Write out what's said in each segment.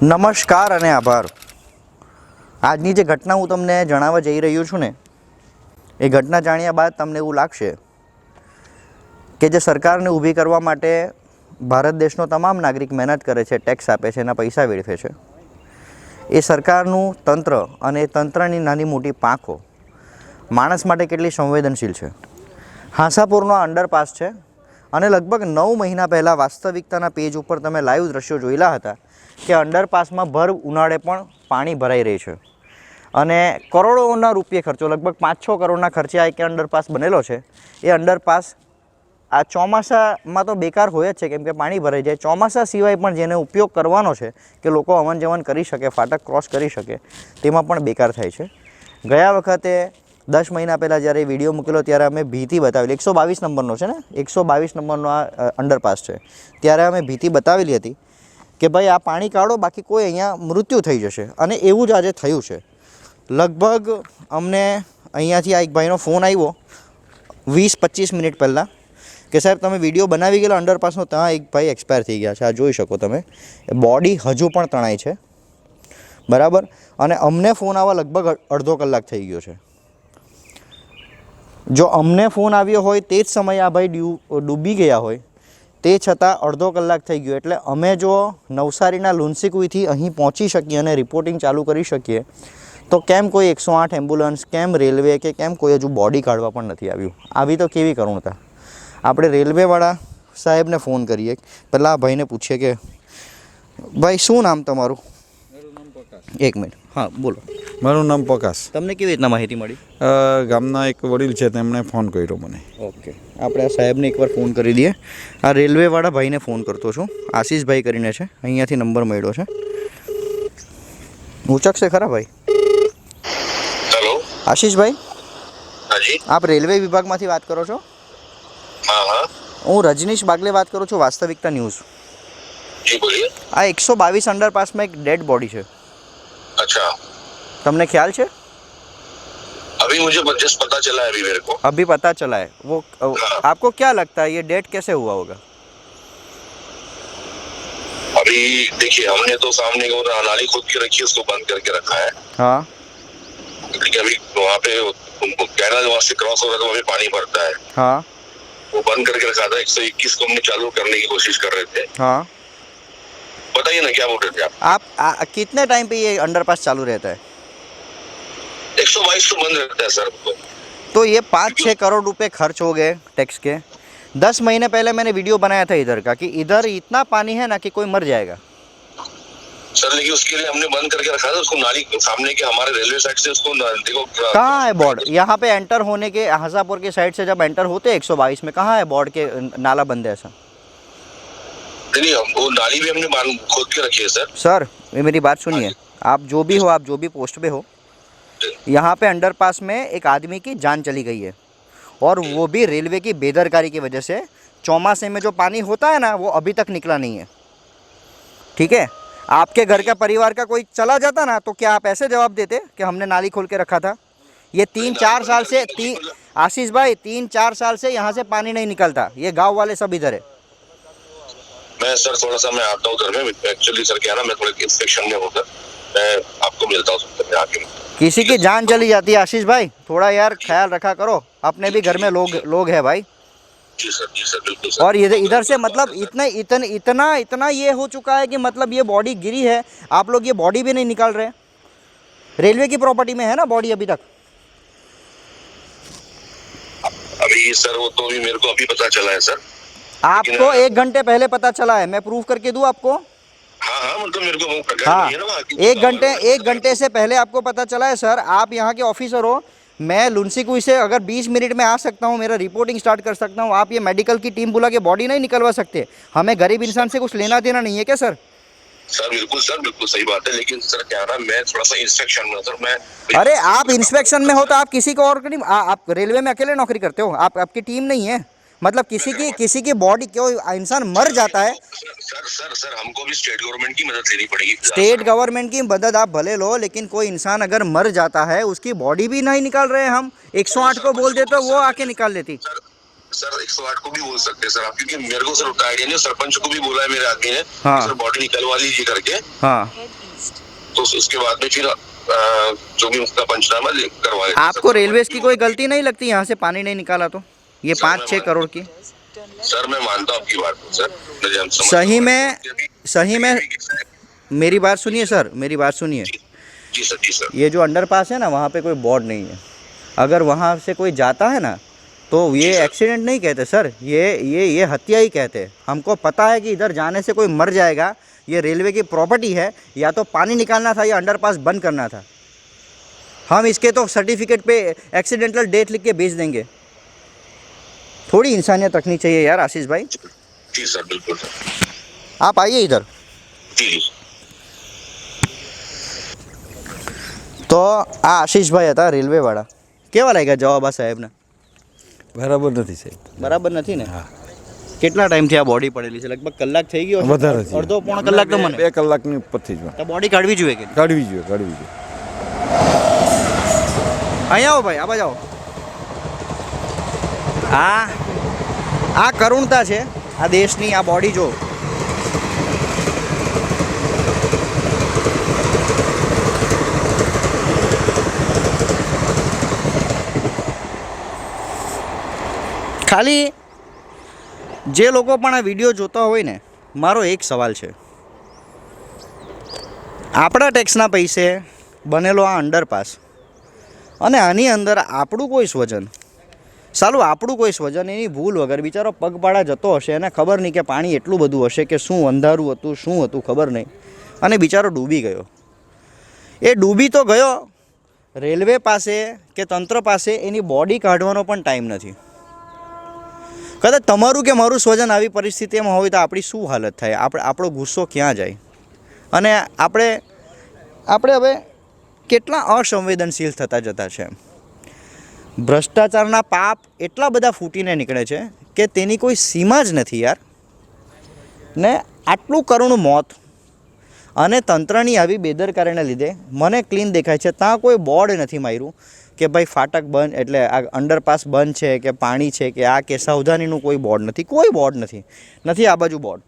નમસ્કાર અને આભાર. આજની જે ઘટના હું તમને જણાવવા જઈ રહ્યો છું ને, એ ઘટના જાણ્યા બાદ તમને એવું લાગશે કે જે સરકારને ઊભી કરવા માટે ભારત દેશનો તમામ નાગરિક મહેનત કરે છે, ટેક્સ આપે છે, એના પૈસા વેડફે છે, એ સરકારનું તંત્ર અને તંત્રની નાની મોટી પાંખો માણસ માટે કેટલી સંવેદનશીલ છે. હાંસાપુરનો આ અંડરપાસ છે અને લગભગ નવ મહિના પહેલાં વાસ્તવિકતાના પેજ ઉપર તમે લાઈવ દ્રશ્યો જોયેલા હતા. કે અંડરપાસમાં ભર ઉનાળે પણ પાણી ભરાઈ રહી છે. અને કરોડોના રૂપિયે ખર્ચો, લગભગ પાંચ છ કરોડના ખર્ચે આ એક અંડરપાસ બનેલો છે. એ અંડરપાસ આ ચોમાસામાં તો બેકાર હોય જ છે, કેમ કે પાણી ભરાઈ જાય. ચોમાસા સિવાય પણ જેને ઉપયોગ કરવાનો છે કે લોકો અવન જવન કરી શકે, ફાટક ક્રોસ કરી શકે, તેમાં પણ બેકાર થાય છે. ગયા વખતે દસ મહિના પહેલાં જ્યારે વીડિયો મૂકેલો, ત્યારે અમે ભીતિ બતાવેલી. એકસો બાવીસ નંબરનો છે ને? એકસો બાવીસ નંબરનો આ અંડરપાસ છે. ત્યારે અમે ભીતિ બતાવેલી હતી કે ભાઈ આ પાણી કાઢો, બાકી કોઈ અહીંયા મૃત્યુ થઈ જશે. અને એવું જ આજે થયું છે. લગભગ અમને અહીંયાથી આ એક ભાઈનો ફોન આવ્યો વીસ પચીસ મિનિટ પહેલાં કે સાહેબ તમે વીડિયો બનાવી ગયેલા અંડરપાસનો, ત્યાં એક ભાઈ એક્સપાયર થઈ ગયા છે. આ જોઈ શકો તમે. બોડી હજુ પણ તણાય છે. બરાબર? અને અમને ફોન આવવા લગભગ અડધો કલાક થઈ ગયો છે. જો અમને ફોન આવ્યો હોય તે જ સમયે આ ભાઈ ડૂબી ગયા હોય તે છતાં અડધો કલાક થઈ ગયો. એટલે અમે જો નવસારીના લુન્સીકુઈથી અહીં પહોંચી શકીએ અને રિપોર્ટિંગ ચાલુ કરી શકીએ, તો કેમ કોઈ એકસો આઠ એમ્બ્યુલન્સ કેમ રેલવે કે કેમ કોઈ હજુ બોડી કાઢવા પણ નથી આવ્યું? આવી તો કેવી કરુણતા? આપણે રેલવેવાળા સાહેબને ફોન કરીએ. પહેલાં ભાઈને પૂછીએ કે, ભાઈ, શું નામ તમારું? એક મિનિટ. હા બોલો. મારું નામ પ્રકાશ. તમને કેવી રીતના માહિતી મળી? ગામના એક વડીલ છે તેમણે ફોન કર્યો મને. ઓકે. આપણે આ સાહેબને એકવાર ફોન કરી દઈએ. આ રેલવેવાળા ભાઈને ફોન કરતો છું. આશીષભાઈ કરીને છે. અહીંયાથી નંબર મળ્યો છે. ઉચકશે ખરા ભાઈ? હેલો આશીષભાઈ? આપ રેલવે વિભાગમાંથી વાત કરો છો? હું રજનીશ બાગલે વાત કરું છું વાસ્તવિકતા ન્યૂઝ. આ એકસો બાવીસ અંડરપાસમાં એક ડેડ બોડી છે. अच्छा તમને ખ્યાલ છે अभी मुझे जस्ट पता चला है अभी मेरे को अभी पता चला है वो आपको क्या लगता है ये डेट कैसे हुआ होगा अभी देखिए हमने तो सामने को नाली खोद के रखी है उसको बंद करके रखा है हाँ क्योंकि अभी वहाँ पे कैनल वहाँ से क्रॉस हो रहा है तो वहाँ पे पानी भरता है हाँ वो बंद करके रखा था एक सौ इक्कीस को हमने चालू करने की कोशिश कर रहे थे हाँ बताइए ना क्या बोल रहे थे आप? आप आ, कितने टाइम पे ये अंडरपास चालू रहता है? एक सौ बाईस तो बंद रहता है सर। तो ये पाँच छः करोड़ रुपए खर्च हो गए टैक्स के। दस महीने पहले मैंने वीडियो बनाया था इधर का कि इधर इतना पानी है ना कि कोई मर जाएगा। सर लेकिन उसके लिए हमने बंद करके रखा था उसको नाली सामने के हमारे रेलवे साइड से उसको देखो कहाँ है बोर्ड यहाँ पे एंटर होने के हजापुर के साइड से जब एंटर होते हैं 122 में कहाँ है बोर्ड के नाला बंद है ऐसा? नहीं नहीं, वो नाली भी हमने बांध- खोद के रखी है सर। सर ये मेरी बात सुनिए। आप जो भी हो आप जो भी पोस्ट पे हो यहाँ पे अंडरपास में एक आदमी की जान चली गई है। और वो भी रेलवे की बेदरकारी की वजह से चौमासे में जो पानी होता है ना वो अभी तक निकला नहीं है। ठीक है? आपके घर का परिवार का कोई चला जाता ना तो क्या आप ऐसे जवाब देते कि हमने नाली खोल के रखा था? ये तीन चार साल से तीन आशीष भाई तीन चार साल से यहाँ से पानी नहीं निकलता। ये गाँव वाले सब इधर है। मैं सर थोड़ा सा मैं आता हूँ घर में एक्चुअली सर क्या ना मैं थोड़ा इंस्पेक्शन में होकर मैं आपको मिलता हूँ मैं आके। किसी की जान चली जाती है आशीष भाई थोड़ा यार ख्याल रखा करो अपने भी घर में लोग लोग हैं भाई। जी सर जी सर बिल्कुल सर। और इधर इधर से मतलब इतने इतन इतना इतना ये हो चुका है कि मतलब ये बॉडी गिरी है आप लोग ये बॉडी भी नहीं निकाल रहे रेलवे की प्रॉपर्टी में है ना बॉडी अभी तक? अभी सर वो तो अभी मेरे को अभी पता चला है सर। आपको एक घंटे पहले पता चला है मैं प्रूफ करके दूँ आपको? हाँ हाँ मतलब मेरे को हाँ है एक घंटे एक घंटे से पहले आपको पता चला है सर आप यहाँ के ऑफिसर हो मैं लुंसीकुई से अगर 20 मिनट में आ सकता हूँ मेरा रिपोर्टिंग स्टार्ट कर सकता हूँ आप ये मेडिकल की टीम बुला के बॉडी नहीं निकलवा सकते। हमें गरीब इंसान से कुछ लेना देना नहीं है क्या सर? सर बिल्कुल सर बिल्कुल सही बात है लेकिन सर क्या ना मैं थोड़ा सा इंस्ट्रक्शन में सर मैं अरे आप इंस्पेक्शन में हो तो आप किसी को और नहीं आप रेलवे में अकेले नौकरी करते हो? आप आपकी टीम नहीं है? मतलब किसी की किसी की बॉडी क्यों इंसान मर जाता है। सर सर सर हमको भी स्टेट गवर्नमेंट की मदद लेनी पड़ेगी। स्टेट गवर्नमेंट की मदद आप भले लो लेकिन कोई इंसान अगर मर जाता है उसकी बॉडी भी नहीं निकाल रहे हम। 108 को बोल देते वो आके निकाल लेती। सर सर एक सौ आठ को भी बोल सकते हैं सर आप क्योंकि मेरे को सर उतना आइडिया नहीं सरपंच को भी बोला है मेरे आदमी ने हाँ। सर बॉडी निकलवा लीजिए करके। हाँ। तो उसके बाद में फिर जो भी उसका पंचनामा ले- करवा लेते हैं, आपको रेलवे की कोई गलती नहीं लगती यहाँ से पानी नहीं निकाला तो? ये पाँच छः करोड़ की? सर मैं मानता हूँ आपकी बात को सर। सही में सही में मेरी बात सुनिए सर मेरी बात सुनिए। जी सर जी सर। ये जो अंडरपास है ना वहाँ पे कोई बोर्ड नहीं है। अगर वहाँ से कोई जाता है ना तो ये एक्सीडेंट नहीं कहते सर। ये ये ये हत्या ही कहते। हैं हमको पता है कि इधर जाने से कोई मर जाएगा। ये रेलवे की प्रॉपर्टी है। या तो पानी निकालना था या अंडरपास बंद करना था। हम इसके तो सर्टिफिकेट पे एक्सीडेंटल डेथ लिख के भेज देंगे। थोड़ी इंसानियत रखनी चाहिए यार आशीष भाई जी सर बिल्कुल सर आप आइए इधर जी जी તો આ આશીષભાઈ હતા રેલવેવાળા કેવા લાગ્યા જવાબ આ સાહેબને બરાબર નથી સાહેબ બરાબર નથી ને હા. કેટલા ટાઈમથી આ બોડી પડેલી છે લગભગ કલાક થઈ ગયો હશે? વધારે થયો. અડધો પોણો કલાક તો મને બે કલાકની ઉપરથી જ તો બોડી કાઢવી જોઈએ કે નહીં? કાઢવી જોઈએ કાઢવી જોઈએ અહીંયા આવો ભાઈ આ બાજુ આવો આ આ કરુણતા છે, આ દેશની આ બોડી જો. ખાલી જે લોકો પણ આ વીડિયો જોતા હોય ને, મારો એક સવાલ છે. આપણા ટેક્સના પૈસે બનેલો આ અંડરપાસ અને આની અંદર આપણું કોઈ સ્વજન સાલું, આપણું કોઈ સ્વજન એની ભૂલ વગર બિચારો પગપાળા જતો હશે એને ખબર નહીં કે પાણી એટલું બધું હશે કે શું અંધારું હતું, શું હતું, ખબર નહીં. અને બિચારો ડૂબી ગયો. એ ડૂબી તો ગયો રેલવે પાસે કે તંત્ર પાસે, એની બોડી કાઢવાનો પણ ટાઈમ નથી. કદાચ તમારું કે મારું સ્વજન આવી પરિસ્થિતિમાં હોય તો આપણી શું હાલત થાય? આપણે, આપણો ગુસ્સો ક્યાં જાય? અને આપણે આપણે હવે કેટલા અસંવેદનશીલ થતા જતા છે ભ્રષ્ટાચારના પાપ એટલા બધા ફૂટીને નીકળે છે કે તેની કોઈ સીમા જ નથી યાર. ને આટલું કરુણ મોત અને તંત્રની આવી બેદરકારીને લીધે મને ક્લીન દેખાય છે. ત્યાં કોઈ બોર્ડ નથી માર્યું કે ભાઈ ફાટક બંધ એટલે આ અંડરપાસ બંધ છે કે પાણી છે કે આ કે સાવધાનીનું કોઈ બોર્ડ નથી. કોઈ બોર્ડ નથી. નથી આ બાજુ બોર્ડ.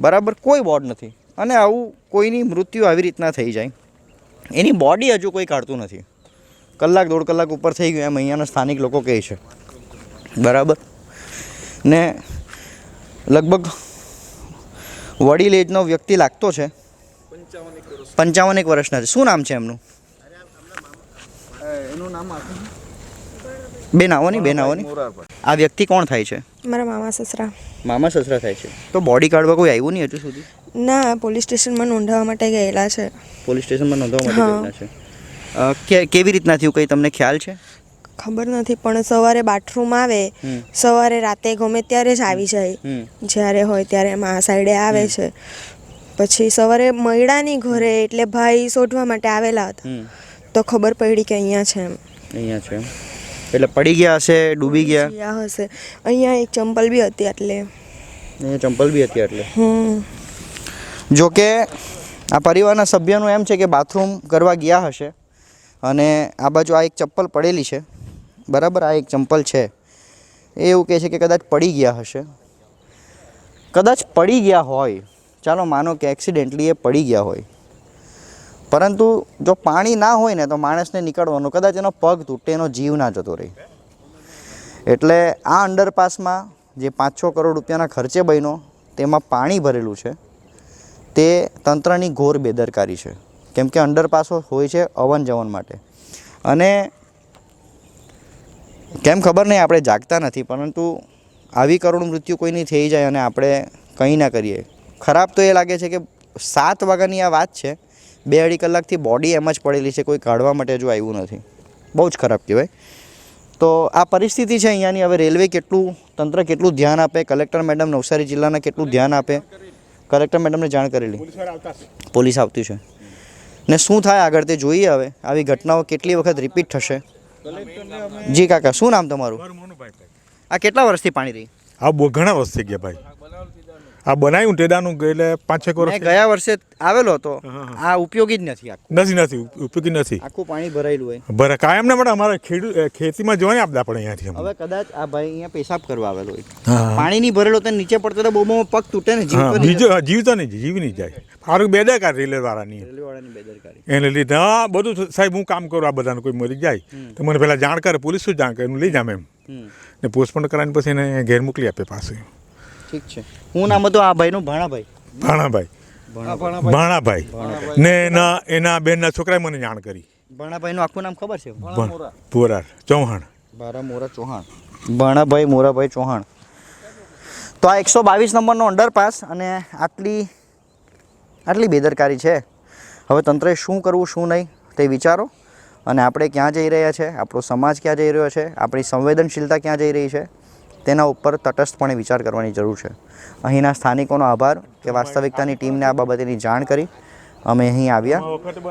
બરાબર? કોઈ બોર્ડ નથી. અને આવું કોઈની મૃત્યુ આવી રીતના થઈ જાય. એની બોડી હજુ કોઈ કાઢતું નથી. કલાક દોઢ કલાક ઉપર થઈ ગયું એમ અહીંયાના સ્થાનિક લોકો કહે છે. બરાબર? ને લગભગ વડીલ એજનો વ્યક્તિ લાગતો છે. પંચાવન એક વર્ષના છે. શું નામ છે એમનું? બેન આવો ની બેન આવો આ વ્યક્તિ કોણ થાય છે? મારા મામા સસરા. મામા સસરા થાય છે. તો બોડી કાઢવા કોઈ આવ્યું નહીં હજુ સુધી? ના પોલીસ સ્ટેશનમાં નોંધાવવા માટે ગયેલા છે. પોલીસ સ્ટેશનમાં નોંધવા. માટે ગયેલા છે. કેવી રીતના થયું? કંઈ તમને ખ્યાલ છે? ખબર નથી પણ સવારે બાથરૂમ આવે સવારે રાતે ગમે ત્યારે જ આવી જાય. જ્યારે હોય ત્યારે એમાં આ સાઈડે આવે છે. પછી સવારે મયડાની ઘરે એટલે ભાઈ શોધવા માટે આવેલા હતા. તો ખબર પડી કે અહીંયા છે એમ. અહીંયા છે એટલે પડી ગયા હશે ડૂબી ગયા? હશે. અહીંયા એક ચંપલ બી હતી એટલે. ચંપલ બી હતી એટલે? જો કે આ પરિવારના સભ્યનું એમ છે કે બાથરૂમ કરવા ગયા હશે. અને આ બાજુ આ એક ચપ્પલ પડેલી છે. બરાબર, આ એક ચંપલ છે. એ એવું કહે છે કે કદાચ પડી ગયા હશે. કદાચ પડી ગયા હોય. ચાલો માનો કે એક્સિડેન્ટલી એ પડી ગયા હોય. પરંતુ જો પાણી ના હોય ને તો માણસને નીકળવાનું, કદાચ એનો પગ તૂટે, એનો જીવ ના જતો રહે. એટલે આ અંડરપાસમાં જે પાંચ છ કરોડ રૂપિયાના ખર્ચે બન્યો, તેમાં પાણી ભરેલું છે. તે તંત્રની ઘોર બેદરકારી છે. કેમ કે અંડરપાસો હોય છે અવન જવન માટે. અને કેમ ખબર નહીં આપણે જાગતા નથી પરંતુ આવી કરુણ મૃત્યુ કોઈની થઈ જાય અને આપણે કંઈ ના કરીએ. ખરાબ તો એ લાગે છે કે સાત વાગ્યાની આ વાત છે. બે અઢી કલાકથી બોડી એમ જ પડેલી છે કોઈ કાઢવા માટે હજુ આવ્યું નથી. બહુ જ ખરાબ કહેવાય. તો આ પરિસ્થિતિ છે અહીંયાની. હવે રેલવે કેટલું તંત્ર કેટલું ધ્યાન આપે કલેક્ટર મેડમ નવસારી જિલ્લાના કેટલું ધ્યાન આપે? કલેક્ટર મેડમને જાણ કરેલી. પોલીસ આવતી છે. ને શું થાય આગળ તે જોઈએ હવે. આવી ઘટનાઓ કેટલી વખત રિપીટ થશે? જી કાકા શું નામ તમારું? આ કેટલા વર્ષથી પાણી રહી? આ ઘણા વર્ષ થઈ ગયા ભાઈ. આ બનાવ્યું ટેડાનું એટલે પાંચ છ મેં વર્ષ ગયા વર્ષે આવેલો હતો. આ ઉપયોગી જ નથી નથી નથી ઉપયોગી નથી. આખું પાણી ભરાયેલું હોય. બરાબર કાયમ ના માટે અમારે ખેડૂત ખેતીમાં જોવાની આપતા પણ અહીંયાથી હવે કદાચ આ ભાઈ અહીંયા પેશાબ કરવા આવેલો હોય. પાણી નહીં ભરેલો તો નીચે પડતો તો બહુ પગ તૂટે ને બીજો જીવતો નહીં જીવ નહીં જાય. સારું બેદરકાર રેલવે વાળાની એને લીધે હા બધું સાહેબ હું કામ કરું આ બધાને કોઈ મરી જાય. તો મને પહેલાં જાણ કરે પોલીસ શું જાણ કરે એનું લઈ જામ એમ. ને પોસ્ટમોર્ટમ કરાવીને પછી એને ઘેર મોકલી આપે પાસે ઠીક છે. હું નામ હતું આ ભાઈનું ભાણાભાઈ. ભાણાભાઈ. ભાણાભાઈ. ને એના એના બેનના છોકરાએ મને જાણ કરી. ભાણાભાઈનું આખું નામ ખબર છે? પુરાર ચૌહાણ. બારા મોરા ચૌહાણ. ભાણાભાઈ મોરાભાઈ ચૌહાણ. તો આ એકસો બાવીસ નંબરનો અંડરપાસ અને આટલી આટલી બેદરકારી છે. હવે તંત્રે શું કરવું શું નહીં તે વિચારો. અને આપણે ક્યાં જઈ રહ્યા છે? આપણો સમાજ ક્યાં જઈ રહ્યો છે? આપણી સંવેદનશીલતા ક્યાં જઈ રહી છે? તેના ઉપર તટસ્થપણે વિચાર કરવાની જરૂર છે. અહીંના સ્થાનિકોનો આભાર કે વાસ્તવિકતાની ટીમને આ બાબતેની જાણ કરી. અમે અહીં આવ્યા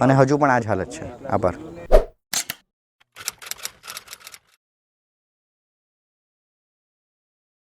અને હજુ પણ આ જ હાલત છે. આભાર.